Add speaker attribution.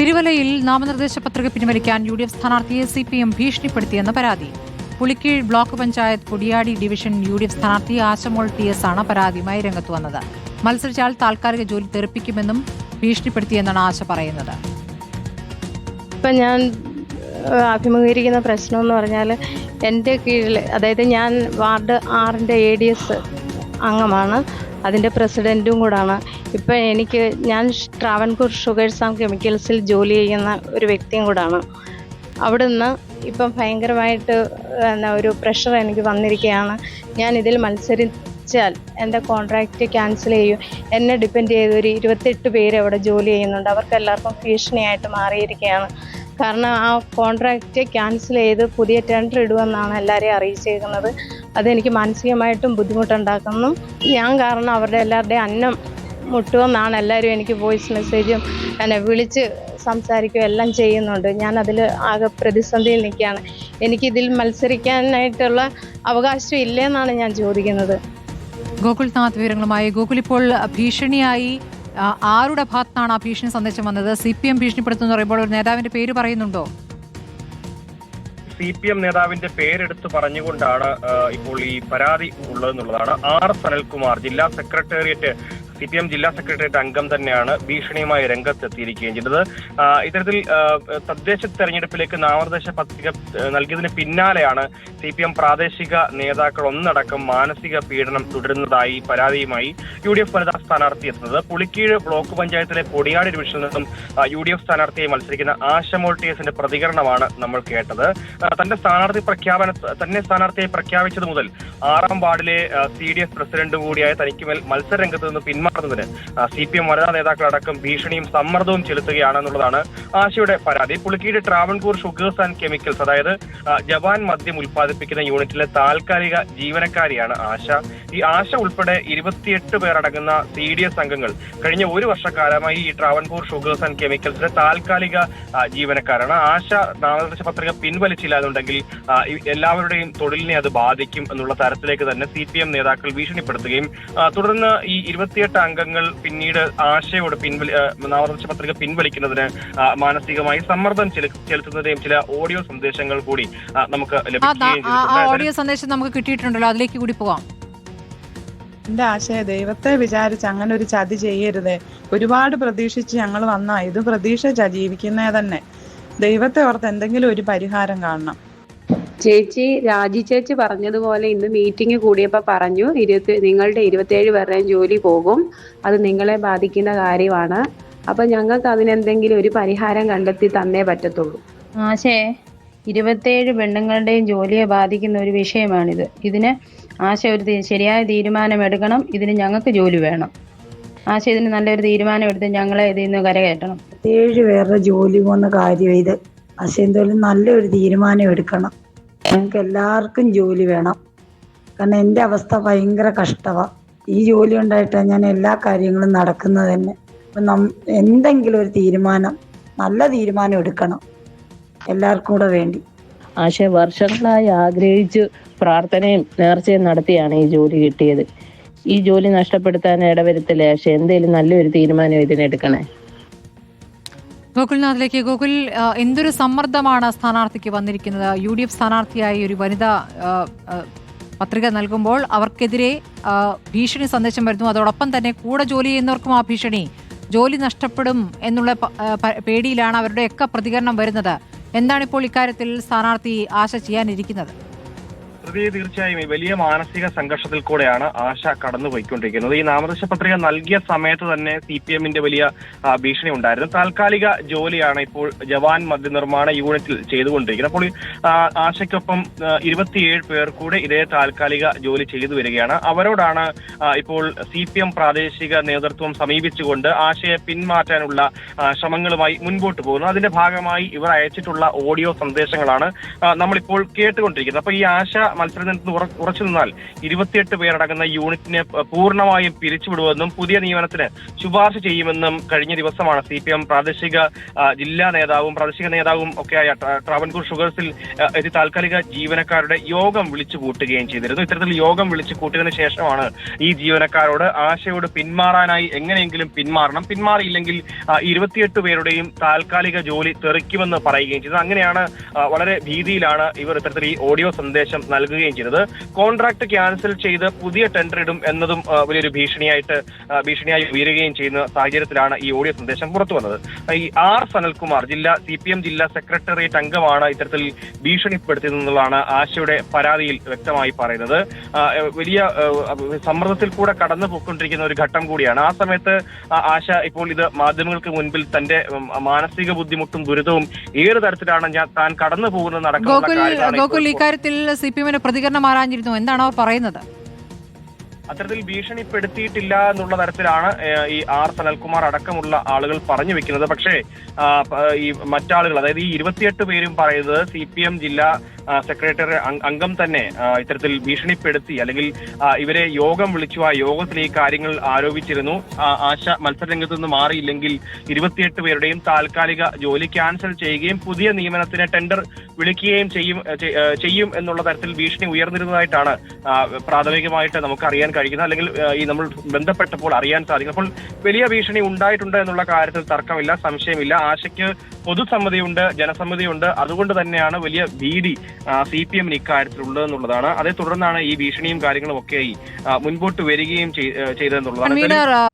Speaker 1: തിരുവല്ലയിൽ നാമനിർദ്ദേശ പത്രിക പിൻവലിക്കാൻ യു ഡി എഫ് സ്ഥാനാർത്ഥിയെ സി പി എം ഭീഷണിപ്പെടുത്തിയെന്ന പരാതി. Pulikkeezhu block panchayat Kodiyadi division U D F സ്ഥാനാർത്ഥി ആശമോൾ ടി എസ് ആണ് പരാതിയുമായി രംഗത്ത് വന്നത്. മത്സരിച്ചാൽ താൽക്കാലിക ജോലി തെറിപ്പിക്കുമെന്നും ഭീഷണിപ്പെടുത്തിയെന്നാണ് ആശ പറയുന്നത്.
Speaker 2: ഇപ്പം ഞാൻ അഭിമുഖീകരിക്കുന്ന പ്രശ്നം എന്ന് പറഞ്ഞാൽ എന്റെ കീഴിൽ അതായത് ഞാൻ വാർഡ് ആറിന്റെ എ ഡി എസ് അംഗമാണ്. അതിന്റെ പ്രസിഡന്റും കൂടാണ്. ഇപ്പം എനിക്ക് ഞാൻ ട്രാവൻകൂർ ഷുഗേഴ്സ് ആൻഡ് കെമിക്കൽസിൽ ജോലി ചെയ്യുന്ന ഒരു വ്യക്തിയും കൂടാണ്. അവിടെ നിന്ന് ഇപ്പം ഭയങ്കരമായിട്ട് എന്നാ ഒരു പ്രഷർ എനിക്ക് വന്നിരിക്കുകയാണ്. ഞാൻ ഇതിൽ മത്സരിച്ചാൽ എന്റെ കോൺട്രാക്റ്റ് ക്യാൻസൽ ചെയ്യും. എന്നെ ഡിപ്പെൻഡ് ചെയ്ത് ഒരു ഇരുപത്തെട്ട് പേര് അവിടെ ജോലി ചെയ്യുന്നുണ്ട്. അവർക്കെല്ലാവർക്കും ഭീഷണിയായിട്ട് മാറിയിരിക്കുകയാണ്. കാരണം ആ കോൺട്രാക്റ്റ് ക്യാൻസൽ ചെയ്ത് പുതിയ ടെൻഡർ ഇടുമെന്നാണ് എല്ലാവരെയും അറിയിച്ചേക്കുന്നത്. അതെനിക്ക് മാനസികമായിട്ടും ബുദ്ധിമുട്ടുണ്ടാക്കുന്നു. ഞാൻ കാരണം അവരുടെ എല്ലാവരുടെയും അന്നം മുട്ടുമെന്നാണ് എല്ലാവരും എനിക്ക് വോയിസ് മെസ്സേജും എന്നെ വിളിച്ച് സംസാരിക്കുകയും എല്ലാം ചെയ്യുന്നുണ്ട്. ഞാൻ അതിൽ ആകെ പ്രതിസന്ധിയിൽ നിൽക്കുകയാണ്. എനിക്കിതിൽ മത്സരിക്കാനായിട്ടുള്ള അവകാശം ഇല്ലെന്നാണ് ഞാൻ ചോദിക്കുന്നത്.
Speaker 1: ഗോകുൽനാഥ് വിവരങ്ങളുമായി ഗോകുൽ ഇപ്പോൾ ഭീഷണിയായി. ആരുടെ ഭാഗത്താണ് ആ ഭീഷണി സന്ദേശം വന്നത്? സി പി എം ഭീഷണിപ്പെടുത്തുന്ന പറയുമ്പോൾ ഒരു നേതാവിന്റെ പേര് പറയുന്നുണ്ടോ?
Speaker 3: സി പി എം നേതാവിന്റെ പേരെടുത്ത് പറഞ്ഞുകൊണ്ടാണ് ഇപ്പോൾ ഈ പരാതി ഉള്ളതെന്നുള്ളതാണ്. ആർ സനൽകുമാർ ജില്ലാ സെക്രട്ടേറിയറ്റ് സി പി എം ജില്ലാ സെക്രട്ടേറിയറ്റ് അംഗം തന്നെയാണ് ഭീഷണിയുമായി രംഗത്തെത്തിയിരിക്കുകയും ചെയ്തത്. ഇത്തരത്തിൽ തദ്ദേശ തെരഞ്ഞെടുപ്പിലേക്ക് നാമനിർദ്ദേശ പത്രിക നൽകിയതിന് പിന്നാലെയാണ് സി പി എം പ്രാദേശിക നേതാക്കൾ ഒന്നടക്കം മാനസിക പീഡനം തുടരുന്നതായി പരാതിയുമായി യു ഡി എഫ് വനിതാ സ്ഥാനാർത്ഥി എത്തുന്നത്. പുളിക്കീഴ് ബ്ലോക്ക് പഞ്ചായത്തിലെ കൊടിയാടി ഡിവിഷനിൽ നിന്നും യു ഡി എഫ് സ്ഥാനാർത്ഥിയെ മത്സരിക്കുന്ന ആശമോൾ പ്രതികരണമാണ് നമ്മൾ കേട്ടത്. തന്റെ സ്ഥാനാർത്ഥി പ്രഖ്യാപന തന്നെ സ്ഥാനാർത്ഥിയെ പ്രഖ്യാപിച്ചത് മുതൽ ആറാം വാർഡിലെ സി ഡി എഫ് പ്രസിഡന്റ് കൂടിയായ തനിക്ക് മേൽ മത്സരരംഗത്ത് നിന്ന് പിന്മാറുന്നതിന് സി പി എം വനിതാ നേതാക്കളടക്കം ഭീഷണിയും സമ്മർദ്ദവും ചെലുത്തുകയാണെന്നുള്ളതാണ് ആശയുടെ പരാതി. Pulikkeezhu Travancore Sugars and Chemicals അതായത് ജവാൻ മദ്യം ഉൽപ്പാദിപ്പിക്കുന്ന യൂണിറ്റിലെ താൽക്കാലിക ജീവനക്കാരിയാണ് ആശ. ഈ ആശ ഉൾപ്പെടെ ഇരുപത്തിയെട്ട് പേരടങ്ങുന്ന സി ഡി എസ് അംഗങ്ങൾ കഴിഞ്ഞ ഒരു വർഷക്കാലമായി ഈ ട്രാവൻകൂർ ഷുഗേഴ്സ് ആൻഡ് കെമിക്കൽസിലെ താൽക്കാലിക ജീവനക്കാരാണ്. ആശ നാമനിർദ്ദേശ പത്രിക പിൻവലിച്ചില്ല എന്നുണ്ടെങ്കിൽ എല്ലാവരുടെയും തൊഴിലിനെ അത് ബാധിക്കും എന്നുള്ള തരത്തിലേക്ക് തന്നെ സി പി എം നേതാക്കൾ ഭീഷണിപ്പെടുത്തുകയും തുടർന്ന് ഈ ഇരുപത്തിയെട്ട് അംഗങ്ങൾ പിന്നീട് ആശയോട് പിൻവലി നാമനിർദ്ദേശ പത്രിക പിൻവലിക്കുന്നതിന് മാനസികമായി സമ്മർദ്ദം ചെലുത്തുന്നതിനെയും ചെലുത്തുന്നതിനും ചില ഓഡിയോ സന്ദേശങ്ങൾ കൂടി നമുക്ക്
Speaker 1: ഓഡിയോ സന്ദേശം നമുക്ക് കിട്ടിയിട്ടുണ്ടല്ലോ. അതിലേക്ക് കൂടി പോവാം.
Speaker 4: എന്റെ ആശയ ദൈവത്തെ വിചാരിച്ച് അങ്ങനെ ഒരു ചതി ചെയ്യരുതേ. ഒരുപാട് പ്രതീക്ഷിച്ച് ഞങ്ങൾ വന്ന ഇത് പ്രതീക്ഷിച്ച ജീവിക്കുന്നേ തന്നെ. ദൈവത്തെ ഓർത്ത് എന്തെങ്കിലും ഒരു പരിഹാരം കാണണം.
Speaker 5: ചേച്ചി രാജി ചേച്ചി പറഞ്ഞതുപോലെ ഇന്ന് മീറ്റിംഗ് കൂടിയപ്പോൾ പറഞ്ഞു ഇരുപത്തി നിങ്ങളുടെ ഇരുപത്തേഴ് പേരുടെയും ജോലി പോകും. അത് നിങ്ങളെ ബാധിക്കുന്ന കാര്യമാണ്. അപ്പൊ ഞങ്ങൾക്ക് അതിനെന്തെങ്കിലും ഒരു പരിഹാരം കണ്ടെത്തി തന്നേ പറ്റത്തുള്ളൂ. ആശേ ഇരുപത്തേഴ് പെണ്ണുങ്ങളുടെയും ജോലിയെ ബാധിക്കുന്ന ഒരു വിഷയമാണിത്. ഇതിന് ആശ ഒരു ശരിയായ തീരുമാനം എടുക്കണം ഇതിന് ഞങ്ങൾക്ക് ജോലി വേണം. ആശ ഇതിന് നല്ലൊരു തീരുമാനം എടുത്ത് ഞങ്ങളെ ഇതിൽ നിന്ന് കരകയറ്റണം.
Speaker 6: ഏഴ് പേരുടെ ജോലി പോകുന്ന കാര്യം ഇത്. ആശ എന്തായാലും നല്ലൊരു തീരുമാനം എടുക്കണം ഞങ്ങൾക്ക് എല്ലാവർക്കും ജോലി വേണം. കാരണം എന്റെ അവസ്ഥ ഭയങ്കര കഷ്ടമാണ് ഈ ജോലി ഉണ്ടായിട്ടാണ് ഞാൻ എല്ലാ കാര്യങ്ങളും നടക്കുന്നത് തന്നെ. അപ്പം നം എന്തെങ്കിലും ഒരു തീരുമാനം നല്ല തീരുമാനം എടുക്കണം. എല്ലാവർക്കും കൂടെ വേണ്ടി.
Speaker 7: ആശയ വർഷങ്ങളായി ആഗ്രഹിച്ച് പ്രാർത്ഥനയും നേർച്ചയും നടത്തിയാണ് ഈ ജോലി കിട്ടിയത്. ഈ ജോലി നഷ്ടപ്പെടുത്താൻ ഇടവരുത്തില്ല പക്ഷെ എന്തെങ്കിലും നല്ലൊരു തീരുമാനം ഇതിനെടുക്കണേ?
Speaker 1: ഗോകുൽനാഥിലേക്ക്. ഗോകുൽ എന്തൊരു സമ്മർദ്ദമാണ് സ്ഥാനാർത്ഥിക്ക് വന്നിരിക്കുന്നത്? യു ഡി എഫ് സ്ഥാനാർത്ഥിയായി ഒരു വനിത പത്രിക നൽകുമ്പോൾ അവർക്കെതിരെ ഭീഷണി സന്ദേശം വരുന്നു. അതോടൊപ്പം തന്നെ കൂടെ ജോലി ചെയ്യുന്നവർക്കും ആ ഭീഷണി. ജോലി നഷ്ടപ്പെടും എന്നുള്ള പേടിയിലാണ് അവരുടെയൊക്കെ പ്രതികരണം വരുന്നത്. എന്താണ് ഇപ്പോൾ ഇക്കാര്യത്തിൽ സ്ഥാനാർത്ഥി ആശ ചെയ്യാനിരിക്കുന്നത്?
Speaker 3: പ്രതി തീർച്ചയായും വലിയ മാനസിക സംഘർഷത്തിൽ കൂടെയാണ് ആശ കടന്നുപോയിക്കൊണ്ടിരിക്കുന്നത്. ഈ നാമനിർദ്ദേശ പത്രിക നൽകിയ സമയത്ത് തന്നെ സി പി എമ്മിന്റെ വലിയ ഭീഷണി ഉണ്ടായിരുന്നു. താൽക്കാലിക ജോലിയാണ് ഇപ്പോൾ ജവാൻ മദ്യനിർമ്മാണ യൂണിറ്റിൽ ചെയ്തുകൊണ്ടിരിക്കുന്നത്. അപ്പോൾ ആശയ്ക്കൊപ്പം ഇരുപത്തിയേഴ് പേർ കൂടെ ഇതേ താൽക്കാലിക ജോലി ചെയ്തു വരികയാണ്. അവരോടാണ് ഇപ്പോൾ സി പി എം പ്രാദേശിക നേതൃത്വം സമീപിച്ചുകൊണ്ട് ആശയെ പിന്മാറ്റാനുള്ള ശ്രമങ്ങളുമായി മുൻപോട്ട് പോകുന്നത് അതിന്റെ ഭാഗമായി ഇവർ അയച്ചിട്ടുള്ള ഓഡിയോ സന്ദേശങ്ങളാണ് നമ്മളിപ്പോൾ കേട്ടുകൊണ്ടിരിക്കുന്നത്. അപ്പൊ ഈ ആശ മത്സരത്തിൽ ഉറ- ഉറച്ചു നിന്നാൽ ഇരുപത്തിയെട്ട് പേരടങ്ങുന്ന യൂണിറ്റിനെ പൂർണമായും പിരിച്ചുവിടുമെന്നും പുതിയ നിയമനത്തിന് ശുപാർശ ചെയ്യുമെന്നും കഴിഞ്ഞ ദിവസമാണ് സി പി എം പ്രാദേശിക ജില്ലാ നേതാവും പ്രാദേശിക നേതാവും ഒക്കെയായ ട്രാ- ട്രാവൻകൂർ ഷുഗേഴ്സിൽ എത്തി താൽക്കാലിക ജീവനക്കാരുടെ യോഗം വിളിച്ചു കൂട്ടുകയും ചെയ്തിരുന്നു. ഇത്തരത്തിൽ യോഗം വിളിച്ചു കൂട്ടിയതിനു ശേഷമാണ് ഈ ജീവനക്കാരോട് ആശയോട് പിന്മാറാനായി എങ്ങനെയെങ്കിലും പിന്മാറണം. പിന്മാറിയില്ലെങ്കിൽ ഇരുപത്തിയെട്ട് പേരുടെയും താൽക്കാലിക ജോലി തെറിക്കുമെന്ന് പറയുകയും ചെയ്തു. അങ്ങനെയാണ് വളരെ ഭീതിയിലാണ് ഇവർ ഇത്തരത്തിൽ ഈ ഓഡിയോ സന്ദേശം നൽകുകയും ചെയ്തത്. കോൺട്രാക്ട് ക്യാൻസൽ ചെയ്ത് പുതിയ ടെൻഡർ ഇടും എന്നതും വലിയൊരു ഭീഷണിയായിട്ട് ഭീഷണിയായി ഉയരുകയും ചെയ്യുന്ന സാഹചര്യത്തിലാണ് ഈ ഓഡിയോ സന്ദേശം പുറത്തു വന്നത്. ഈ ആർ സനൽകുമാർ ജില്ലാ സി പി എം ജില്ലാ സെക്രട്ടേറിയറ്റ് അംഗമാണ് ഇത്തരത്തിൽ ഭീഷണിപ്പെടുത്തിയതെന്നുള്ളതാണ് ആശയുടെ പരാതിയിൽ വ്യക്തമായി പറയുന്നത്. വലിയ സമ്മർദ്ദത്തിൽ കൂടെ കടന്നു പോയിക്കൊണ്ടിരിക്കുന്ന ഒരു ഘട്ടം കൂടിയാണ്. ആ സമയത്ത് ആശ ഇപ്പോൾ ഇത് മാധ്യമങ്ങൾക്ക് മുൻപിൽ തന്റെ മാനസിക ബുദ്ധിമുട്ടും ദുരിതവും ഏത് തരത്തിലാണ് ഞാൻ താൻ കടന്നു പോകുന്നത് നടക്കുന്ന
Speaker 1: ഗോകുൽ
Speaker 3: കാര്യമാണ്
Speaker 1: എമ്മിന് പ്രതികരണം ആരാഞ്ഞിരുന്നു? എന്താണ് അവർ പറയുന്നത്?
Speaker 3: അത്തരത്തിൽ ഭീഷണിപ്പെടുത്തിയിട്ടില്ല എന്നുള്ള തരത്തിലാണ് ഈ ആർ സനൽകുമാർ അടക്കമുള്ള ആളുകൾ പറഞ്ഞു വെക്കുന്നത്. പക്ഷേ ഈ മറ്റാളുകൾ അതായത് ഈ ഇരുപത്തിയെട്ട് പേരും പറയുന്നത് സി പി എം ജില്ലാ സെക്രട്ടറി അംഗം തന്നെ ഇത്തരത്തിൽ ഭീഷണിപ്പെടുത്തി അല്ലെങ്കിൽ ഇവരെ യോഗം വിളിച്ചു ആ യോഗത്തിൽ ഈ കാര്യങ്ങൾ ആരോപിച്ചിരുന്നു. ആശ മത്സരരംഗത്ത് നിന്ന് മാറിയില്ലെങ്കിൽ ഇരുപത്തിയെട്ട് പേരുടെയും താൽക്കാലിക ജോലി ക്യാൻസൽ ചെയ്യുകയും പുതിയ നിയമനത്തിന് ടെൻഡർ വിളിക്കുകയും ചെയ്യും ചെയ്യും എന്നുള്ള തരത്തിൽ ഭീഷണി ഉയർന്നിരുന്നതായിട്ടാണ് പ്രാഥമികമായിട്ട് നമുക്ക് അറിയാൻ കഴിയുന്നത്. അല്ലെങ്കിൽ ഈ നമ്മൾ ബന്ധപ്പെട്ടപ്പോൾ അറിയാൻ സാധിക്കും. അപ്പോൾ വലിയ ഭീഷണി ഉണ്ടായിട്ടുണ്ട് എന്നുള്ള കാര്യത്തിൽ തർക്കമില്ല സംശയമില്ല. ആശയ്ക്ക് പൊതുസമ്മതിയുണ്ട് ജനസമ്മതിയുണ്ട്. അതുകൊണ്ട് തന്നെയാണ് വലിയ ഭീതി സി പി എമ്മിന് ഇക്കാര്യത്തിലുള്ളത് എന്നുള്ളതാണ്. അതേ തുടർന്നാണ് ഈ ഭീഷണിയും കാര്യങ്ങളും ഒക്കെയായി മുൻപോട്ട് വരികയും ചെയ്-